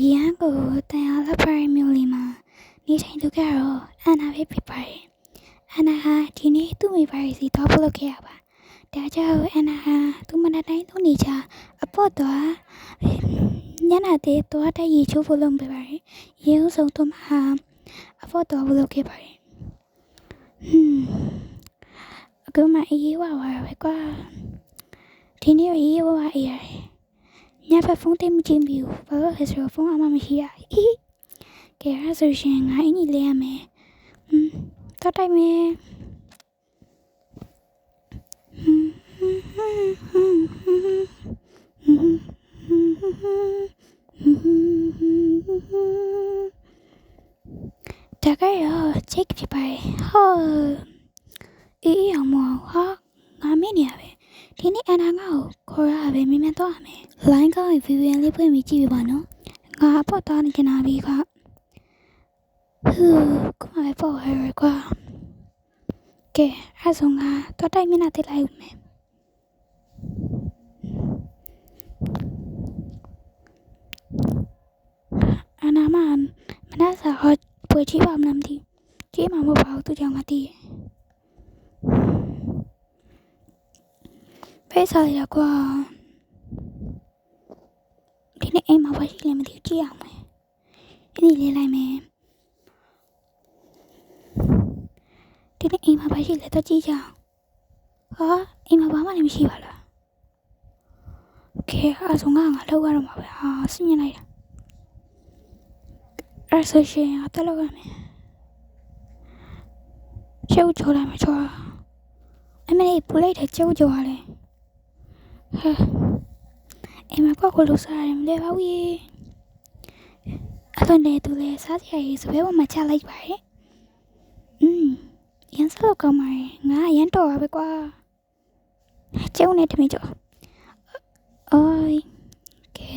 အရန်ကိုတန်ရလာဖရိုင်မျိုးလေးမှာနေထိုင်သူကတော့အန်နာပဲဖြစ်ပါတယ်အန်နာဟာဒီနေ့သူ့မိဘရဲ့စီတော့ဖို့လုပ်ခဲ့ရပါဒါကြောင့်အန်နာဟာသူမနက်တိုင်းသုံးနေချအပေါ့တော့ညနာတဲ့တော့တဲ့ရေချိုးဖို့လုပ်ပေးပါတယ်ရေဦးဆုံးသူမဟာအပေါ့တော့ဖို့လုပ်ခဲ့ပါတယ်ဟွန်းအခုမှအေးဝါဝါပဲကွာဒီနေ့အေးဝါဝါအေးရတယ် ညဘက်ဖုန်းတိတ်မကြည့်ဘူးဘာလို့လဲဆိုတော့ဖုန်းအမှမရှိရဟိကဲအဲ့ဆိုရှင်ငါအင်ကြီးလေးရမယ်ဟွန်းတော့တိုက်မယ်တကယ်ရောချိတ်ဖြစ်ပါရဲ့ဟောအေးအောင်မဟာငါမင်းနေရပဲ ဒီနေ့အန်နာငါ့ကိုခေါ်ရပဲမင်းမတော့ရမယ် line ကောင်းရင် VPN လေးဖွင့်ပြီးကြည့်ပြပါနော်ငါအပေါ်သွားနေချင်တာပြီခဟူးကမပဲပေါ်ရရကွာကဲအဲ့ဆိုငါတော့တိုက်မျက်နှာတိလိုက်ဦးမယ်အနာမမနက်စာဟောပွေချီပါမလားမသိကြည့်မှာမဟုတ်ပါဘူးသူကြောင့်ငါသိရ ဖိတ်စားလိုက်တာကွာဒီနေ့အိမ်မှာဘာရှိလဲမသိဘူးကြည့်အောင်မယ်ဒီနေ့လေးလိုက်မယ်ဒီနေ့အိမ်မှာဘာရှိလဲတော့ကြည့်ကြအောင်ဟာအိမ်မှာဘာမှလည်းမရှိပါလားကဲအဆုံးကငါလောက်ရတော့မှာပဲဟာဆင်းရင်လိုက်တာအဲ့ဆိုရှင်အတက်လောက်ရမယ်ရှုပ်ချိုးလိုက်မှာချောအမေလေးပူလိုက်တယ်ကျုပ်ကြော်ရတယ် ဟဲ့အိမ်မှာကောက်ကိုလို့စားရတယ်မလဲပါဘူးရေအဲ့တော့နေသူလဲစားစရာကြီးစပယ်ပေါ်မှာချလိုက်ပါရဲ့อืมရန်စလို့ကောင်းပါရဲ့ငါရန်တော်ပါပဲကွာကျုံနေတမင်ကြောအိုးကဲ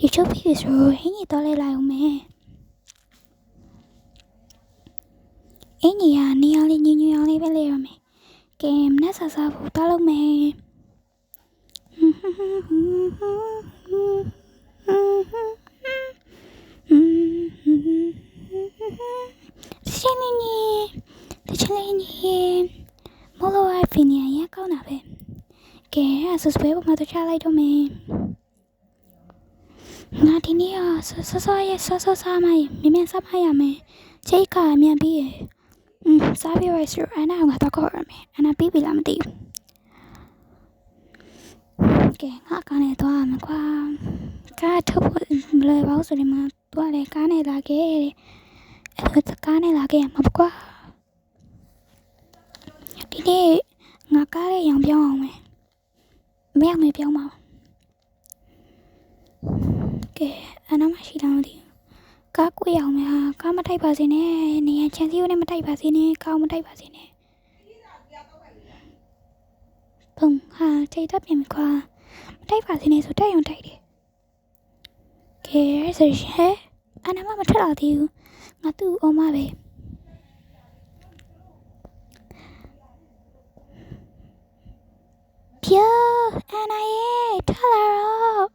YouTube ပြီးဆိုဟင်းကြီးတော့လဲလိုက်အောင်မယ်အင်းကြီးကနေရာလေးညညအောင်လေးပဲလေရမယ်ကဲမနေ့စားစားဖို့တော့လုပ်မယ် ကောင်းတာပဲကဲအဆူစပွဲပေါ်မှာတော့ချလိုက်တော့မယ်ငါဒီနေ့ကဆဆဆရဲ့ဆဆဆမရဲ့မြင်မြန်ဆမရမယ်ချိတ်ကအမြန်ပြီးရဲ့อืมစားပြီးရဆိုအနာကတော့ခေါ်ရမယ်အနာပြီးပြီလားမသိဘူး ကဲငါကနေသွားမှာကွာကားထုတ်ဖို့မလွယ်ပါဘူးဆိုရင်မှသွားတယ်ကားနဲ့လာခဲ့တဲ့အဲ့ဒါကားနဲ့လာခဲ့ရမှာပေါ့ကွာဒီနေ့ငါကားရဲ့ရောင်ပြောင်းအောင်မယ်မရမယ်ပြောင်းပါကဲအနာမရှိလားမသိဘူးကားကိုရအောင်မယ်ဟာကားမတိုက်ပါစေနဲ့နေရချန်စီကိုနဲ့မတိုက်ပါစေနဲ့ကားမတိုက်ပါစေနဲ့ ပုံဟာထိတ်တော့ပြင်ပြီခွာမတိုက်ပါစေနဲ့ဆိုတိုက်အောင်တိုက်တယ်ကဲဆိုရှင်အနာမမထက်လာသေးဘူးငါသူ့အောင်မပဲပြအနာရဲ့ထလာတော့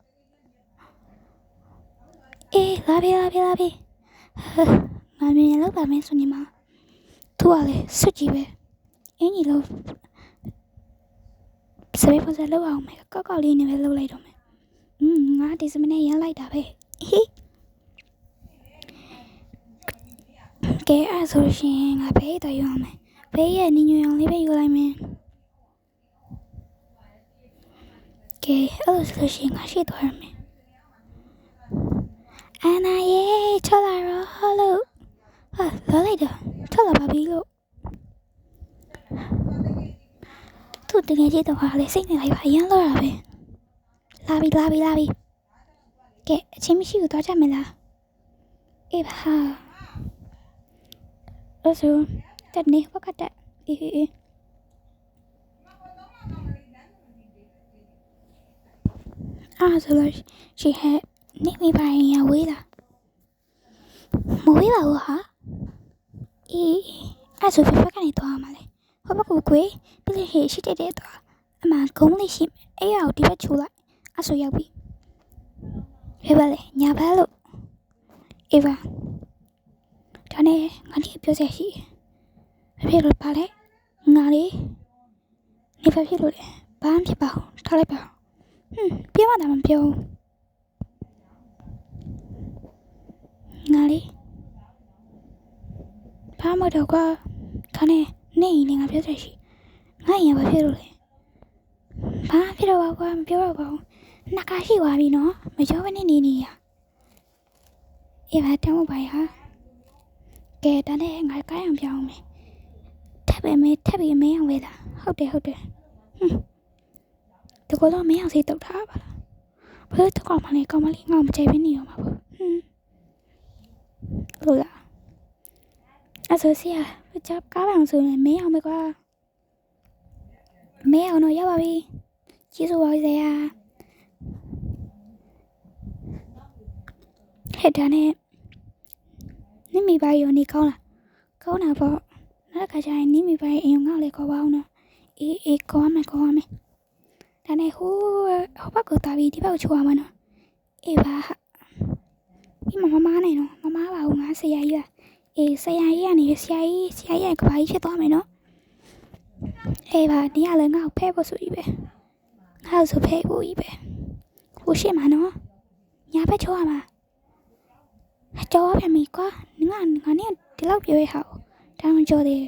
အေးလာပြီလာပြီလာပြီဟမ်ငါမြင်လောက်ပါမယ်ဆိုနေမှာသူကလည်းစွတ်ကြည့်ပဲအင်းကြီးလို့ စပယ်ပေါ်စလောက်အောင်မယ်ကောက်ကောက်လေးနဲ့ပဲလောက်လိုက်တော့မယ်อืมငါဒီစမနဲ့ရမ်းလိုက်တာပဲဟိကဲအဲ့ဆိုရှင်ငါဖေးတော့ယူအောင်မယ်ဖေးရဲ့နင်းညွန်အောင်လေးပဲယူလိုက်မယ်ကဲအဲ့ဆိုရှင်ငါရှိသွားရမယ်အန်နာရေချလာရောလို့ဟာလာလိုက်တော့ချလာပါပြီလို့ သူတကယ်ကြီးတော့ဟာလေစိတ်နေလိုက်ပါအရင်လောတာပဲလာပြီလာပြီလာပြီကဲအချင်းမရှိဘူးတော့ကြမယ်လားအေးပါအဲ့ဆိုတက်နေဘကတက်အေးအေးအားဆိုလို့ရှိဟဲ့နေမိပါရင်ရဝေးလားမဝေးပါဘူးဟာအေးအဲ့ဆိုဖဖကနေသွားမှာလေ ဟောဘကူကွေးပြည့်ဟေရှိတဲ့တဲ့သွားအမှဂုံးလေးရှိအဲ့ရကိုဒီဘက်ချိုးလိုက်အဲ့ဆိုရောက်ပြီဖေးပါလေညာဘက်လို့အေးပါဒါနဲ့ငါဒီပြောစရာရှိတယ်ဘာဖြစ်လို့ပါလဲငါလေးနေဘာဖြစ်လို့လဲဘာမှဖြစ်ပါဘူးထားလိုက်ပါဟွန်းပြောမှတော့မပြောဘူးငါလေးဘာမှတော့ကွာခါနဲ့ နေရင်လည်းငါပြောစရာရှိငါရင်ဘာဖြစ်လို့လဲဘာမှဖြစ်တော့ပါကွာမပြောတော့ပါဘူးနှကားရှိသွားပြီနော်မကြောဘဲနဲ့နေနေရအေးပါတောင်းပါရကဲဒါနဲ့ငါကိုင်းအောင်ပြောင်းမယ်ထပ်ပဲမဲထပ်ပြီးမဲအောင်ပဲလားဟုတ်တယ်ဟုတ်တယ်ဟွန်းတကောတော့မဲအောင်စိတ်တော့ထားပါလားဘယ်တော့မှလည်းကောင်းမလေးငါမကြိုက်ဘဲနေရမှာပေါ့ဟွန်းလို့လားအဲ့ဆိုစီရ ကြပ်ကားပါအောင်ဆိုရင်မဲအောင်ပဲကွာမဲအောင်တော့ရပါပြီကျေးဇူးပါစေရဟဲ့ဒါနဲ့နိမိပါရောနေကောင်းလားကောင်းတာပေါ့နောက်တစ်ခါကျရင်နိမိပါရဲ့အိမ်ငေါ့လေးခေါ်ပါအောင်နော်အေးအေးခေါ်ရမယ်ခေါ်ရမယ်ဒါနဲ့ဟိုးဟိုဘက်ကိုတာပြီးဒီဘက်ကိုချိုးရမှာနော်အေးပါဟာဒီမမမနဲ့နော်မမပါဘူးငါဆရာကြီးက အေးဆရာကြီးကနေဆရာကြီးဆရာကြီးကဘာကြီးဖြစ်သွားမယ်နော်အေးပါဒီကလည်းငါ့ကိုဖဲဖို့ဆိုကြီးပဲငါ့ကိုဆိုဖဲဖို့ကြီးပဲဟိုရှေ့မှာနော်ညာဘက်ချိုးရမှာကြောက်ရပြီကွာငါငါနဲ့ဒီလောက်ပြောရဟောတောင်းကြောတယ်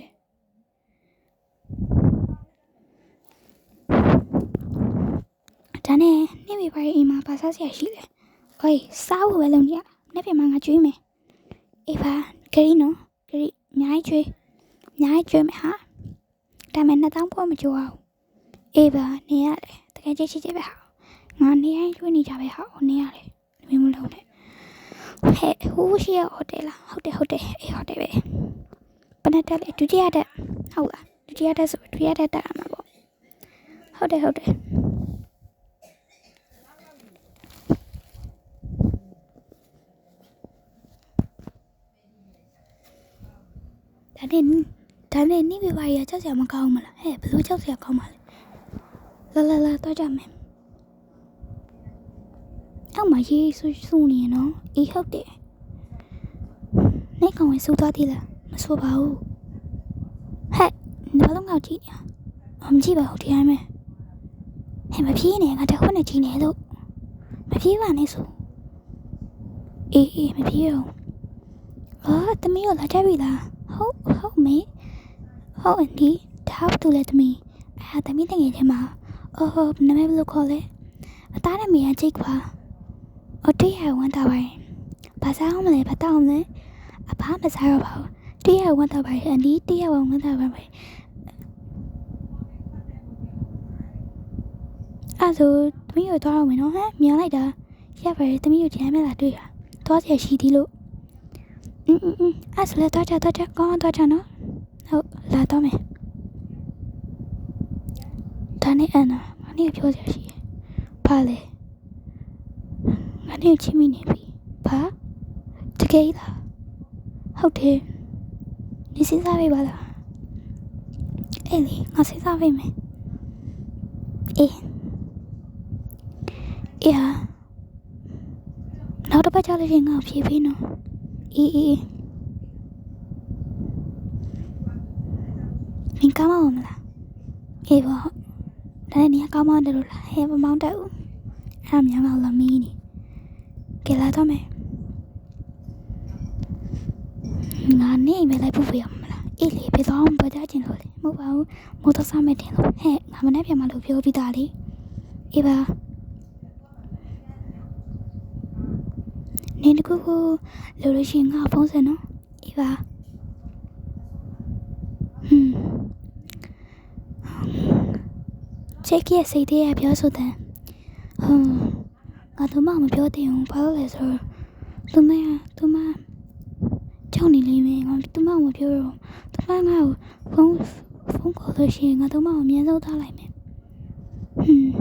ဒါနဲ့နေပြီပါအိမ်မှာပါစားစရာရှိတယ်။အေးစားဖို့ပဲလုပ်နေရ။နေ့ပြန်မှငါကျွေးမယ်။အေးပါ ဂရီနော်ဂရီအများကြီးကျွေးအများကြီးကျွေးမယ်ဟာ။ဒါမဲ့နှစ်တောင်းဖို့မကြိုးအောင်။အေးပါနေရတယ်တကယ်ချစ်ချစ်ပဲဟာ။ငါနေရင်ကျွေးနေကြပဲဟာ။နေရတယ်မင်းမလုံးနဲ့။ဟဲ့ဟိုးရှိရဟိုတယ်လားဟုတ်တယ်ဟုတ်တယ်အေးဟုတ်တယ်ပဲ။ဘယ်နဲ့တက်လဲဒုတိယတက်ဟုတ်လားဒုတိယတက်ဆိုဒုတိယတက်တက်ရမှာပေါ့။ဟုတ်တယ်ဟုတ်တယ် နဲ့ဒါနဲ့နိဗ္ဗာန်ရကြောက်စရာမကောင်းဘူးမလားဟဲ့ဘယ်လိုကြောက်စရာကောင်းပါလဲလာလာလာတော့ကြမယ်အောက်မှာရေးဆူဆူနေနော်အေးဟုတ်တယ်နေကောင်ဝင်ဆူသွားသေးလားမဆိုပါဘူးဟဲ့ဘာလို့ငေါ့ကြည့်နေအမကြည့်ပါဘူးတရားမဲဟဲ့မပြေးနဲ့ငါတခွန်းနဲ့ကြည့်နေလို့မပြေးပါနဲ့ဆိုအေးအေးမပြေးအောင်အာတမီးရောလာကြပြီလား ဟုတ်ဟုတ်မေဟုတ်အန်ဒီဒါဘာတူလဲသမီးအဲသမီးတငယ်ချင်းမအော်ဟုတ်နာမည်ဘယ်လိုခေါ်လဲအသားနဲ့မေကကြိတ်ကွာအော်တေးရဝမ်းတာပါရင်ဘာစားအောင်မလဲဘာတောက်အောင်လဲအဖားမစားတော့ပါဘူးတေးရဝမ်းတာပါရင်အန်ဒီတေးရဝမ်းတာပါပဲအဲ့ဆိုသမီးကိုသွားအောင်မယ်နော်ဟမ်မြန်လိုက်တာရပါတယ်သမီးကိုကြမ်းမဲ့လာတွေ့တာသွားเสียရှိသေးလို့ อืมอืมอืมအဲ့ဆိုလည်းတော့ကြတော့ကြကောင်းတော့ကြနော်ဟုတ်လာတော့မယ်ဒါနဲ့အန်နာငါနေပြောစရာရှိတယ်ဘာလဲငါနေချင်းမိနေပြီဘာတကယ်လားဟုတ်တယ်နေစဉ်းစားပေးပါလားအေးလေငါစဉ်းစားပေးမယ်အေးအေးဟာနောက်တစ်ပတ်ကြာလို့ရှိရင်ငါဖြေးပေးနော် အေးအေးမင်းကောင်းမမလားအေးပေါ့ဒါနဲ့နေကောင်းမတယ်လို့လားဟဲ့မမောင်းတတ်ဘူးအဲ့ဒါမြန်မလာမီးနေကဲလာတော့မယ်ငါနေအိမ်ပဲလိုက်ဖို့ပြရမလားအေးလေဘယ်တော့မှပြောကြချင်လို့လေမဟုတ်ပါဘူးမိုးတော့စားမယ်တင်လို့ဟဲ့ငါမနေ့ပြန်မလို့ပြောပြီးသားလေအေးပါ နေတကူကိုလိုလို့ရှိရင်ငါဖုန်းဆက်နော်အေးပါဟွန်းချက်ကရဲ့စိတ်သေးရပြောဆိုတဲ့ဟွန်းငါတို့မှမပြောသေးဘူးဘာလို့လဲဆိုတော့သူမသူမကြောက်နေလိမ့်မယ်ငါသူမမပြောတော့သူမငါ့ကိုဖုန်းဖုန်းခေါ်လို့ရှိရင်ငါတို့မှအမြင်ဆုံးထားလိုက်မယ်ဟွန်း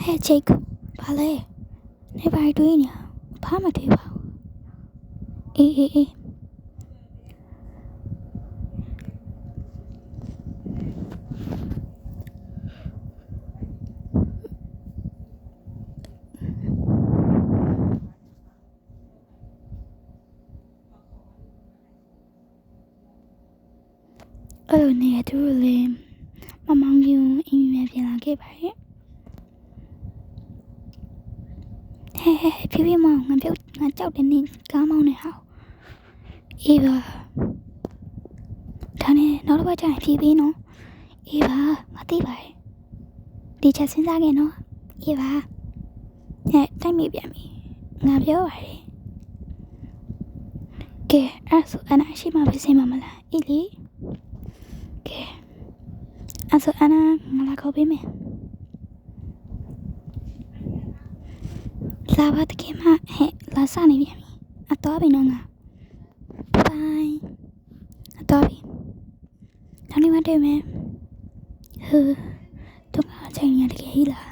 Hey Jake, Vale, Never vai tu inia, pa ma tu Oh, ne, do really ဟဲဖြည်းဖြည်းမောင်ငါပြုတ်ငါကြောက်တယ်နေကားမောင်းနေဟောက်အေးပါဒါနဲ့နောက်တစ်ပတ်ကျရင်ဖြည်းဖြည်းနော်အေးပါငါသိပါရဲ့ဒီချက်စဉ်းစားခဲ့နော်အေးပါဟဲ့တိုက်မိပြန်ပြီငါပြောပါရဲ့ကဲအဲ့ဆိုအနာရှိမှဖြစ်စင်မှာမလားအေးလေကဲအဲ့ဆိုအနာငါလာခေါ်ပေးမယ် လာပါတကယ်မဟဲ့လာစနေပြန်ပြီအတော်ပြီနော်ငါဘိုင်အတော်ပြီနောက်နေ့မှတွေ့မယ်ဟူတော့အချိန်ရတကယ်ကြီးလား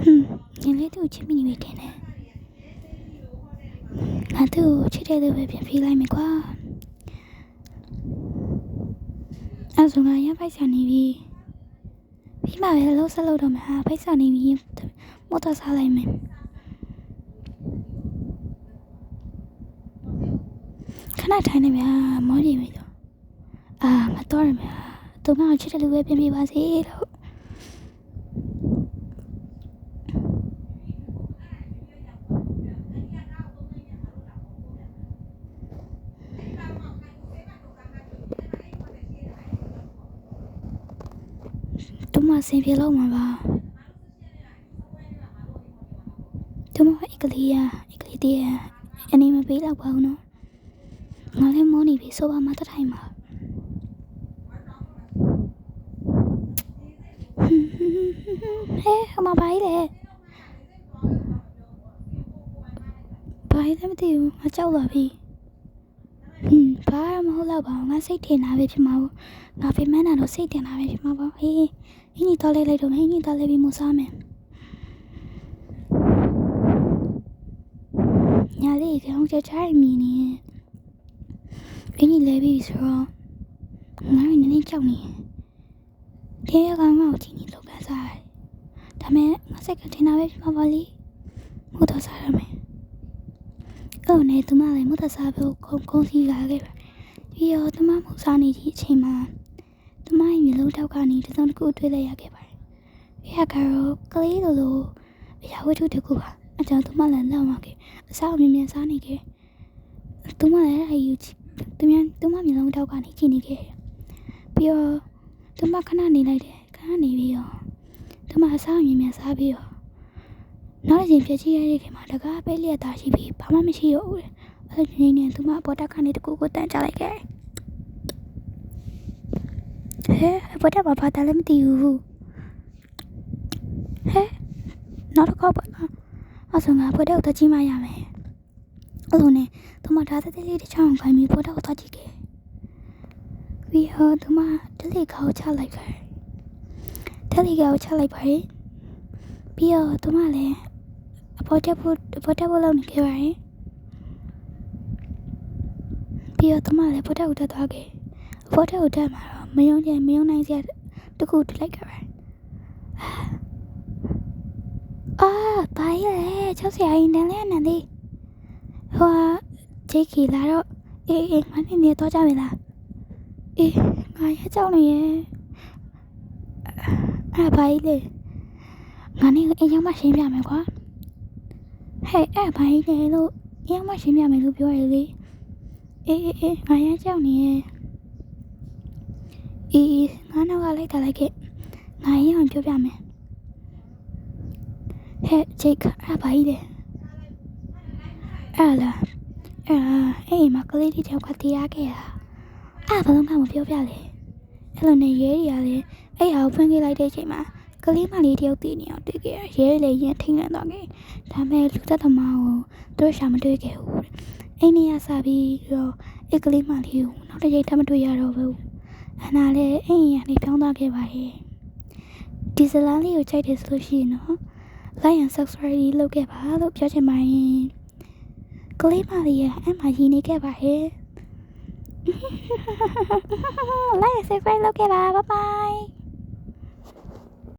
ဟွန်းညီလေးတို့ချစ်မိနေပြီတင်တယ်ငါသူ့ကိုချစ်တဲ့သူပဲပြန်ပြေးလိုက်မယ်ကွာအဲ့ဆိုငါရပိုက်ဆံနေပြီပြီးမှပဲလှုပ်ဆက်လို့တော့မှာပိုက်ဆံနေပြီမော်တော်စားလိုက်မယ် ခဏထိုင်နေမြာမောနေပြီတော့အာမတော်ရမြာသူမကိုချစ်တဲ့လူပဲပြန်ပြေးပါစေလို့တူမဆင်ပြေလောက်မှာပါတူမအကလေးရအကလေးတည်းရအနေမပေးတော့ပါဘူးနော်ငါ လည်းမောနေပြီဆိုပါမတထိုင်မှာဟဲ့အမပါလေဘာလဲမသိဘူးငါကြောက်လာပြီဟွန်းဘာမှမဟုတ်တော့ပါဘူးငါစိတ်ထင်တာပဲဖြစ်မှာဘူးငါဖေမန်းတာတော့စိတ်တင်တာပဲဖြစ်မှာပေါ့ဟေးအင်းကြီးတော်လေးလိုက်တော့မယ်အင်းကြီးတော်လေးပြီးမစားမယ်ညာလေးကြောင်ကြချိုင်မီနေ အင်းကြီးလဲပြီးဆိုတော့ငါနည်းနည်းကြောက်နေတယ်ကငါ့ကိုချင်းကြီးလောက်ကစားတယ်ဒါမဲ့ငါစိတ်ကထင်တာပဲဖြစ်မှာပါလေမို့တော့စားရမယ်အဲ့နဲ့သူမလည်းမို့တော့စားဖို့ခုံခုံစီလာခဲ့ပါပြီးတော့သူမမို့စားနေတဲ့အချိန်မှာ။တမရဲ့မျိုးလုံးထောက်ကနေတစ်စုံတစ်ခုတွေ့လိုက်ရခဲ့ပါတယ်။ဒီဟာကတော့ကလေးလိုလိုအရာဝတ္ထုတစ်ခုပါ။အကြောင်းတမလည်းလောက်မှာခဲ့။အစားအမြင်မြန်စားနေခဲ့။တမလည်းအဲ့ယူ တမတမမျိုးလုံးထောက်ကနေကြည့်နေခဲ့။ပြီးတော့တမခဏနေလိုက်တယ်။ခဏနေပြီးတော့တမအစားအမြင်မြန်စားပြီးတော့နောက်တစ်ချိန်ပြည့်ချရတဲ့ခင်မှာတကားပဲလျက်သားရှိပြီးဘာမှမရှိတော့ဘူး။အဲ့ဒီနေနဲ့တမအပေါ်တက်ခါနေတကူကိုတန်ကြလိုက်ခဲ့။ဟဲ့ဘာတဘာဘာတလည်းမသိဘူးဟဲ့နောက်တစ်ခေါက်ပါလားအဆောငါဘွက်တော့တကြီးမရမယ် အဲ့လိုနဲ့သူမဒါတဲ့လေးတစ်ချောင်းခိုင်းပြီးဘွက်တော့တကြီးခဲ့ပြီးတော့သူမတလေးကောက်ချလိုက်ခဲ့တလေးကောက်ချလိုက်ပါရင်ပြီးတော့သူမလည်းအပေါ်တက်ဖို့အပေါ်တက်ဖို့လုပ်နေခဲ့ပါရင်ပြီးတော့သူမလည်းဘွက်တော့တက်သွားခဲ့အပေါ်တက်ကိုတက်မှာတော့မယုံကြမယုံနိုင်စရာတခုထလိုက်ကြပါအာဘာလဲချောက်စရာရင်တန်းလဲနန်လေး ဟိုဂျေကီလာတော့အေးအေးငါနေနေတော့ကြပြီလားအေးငါရကြောက်နေရဲ့အဲ့ဘာလဲငါနေအိမ်ရောက်မှရှင်းပြမယ်ကွာဟဲ့အဲ့ဘာလဲလို့အိမ်ရောက်မှရှင်းပြမယ်လို့ပြောရလေအေးအေးအေးငါရကြောက်နေရဲ့အေးငါနောက်ကလိုက်တာလိုက်ခဲ့ငါရင်အောင်ပြောပြမယ်ဟဲ့ဂျိတ်အဲ့ဘာကြီးလဲ အဲ့လားအဲ့အေးမကလေးတစ်ယောက်ကတရားခဲ့တာအဲ့ဘာလို့မှမပြောပြလဲအဲ့လိုနဲ့ရဲတွေကလည်းအဲ့ဟာကိုဖွင့်ခဲ့လိုက်တဲ့အချိန်မှာကလေးမလေးတယောက်တည်နေအောင်တွေ့ခဲ့ရရဲလည်းရင်ထိန်လန့်သွားခဲ့ဒါပေမဲ့လူသက်သမားကိုသူတို့ရှာမတွေ့ခဲ့ဘူးအိမ်နေရစားပြီးတော့အဲ့ကလေးမလေးကိုနောက်တစ်ချိန်ထပ်မတွေ့ရတော့ဘူးအနာလည်းအိမ်ရနေပြောင်းသွားခဲ့ပါရဲ့ဒီဇလန်လေးကိုချိန်တယ်ဆိုလို့ရှိရင်နော် like and subscribe လုပ်ခဲ့ပါလို့ပြောချင်ပါရင် ကလေးမလေးရဲ့အမှရည်နေခဲ့ပါရဲ့ like and subscribe လုပ်ခဲ့ပါ bye bye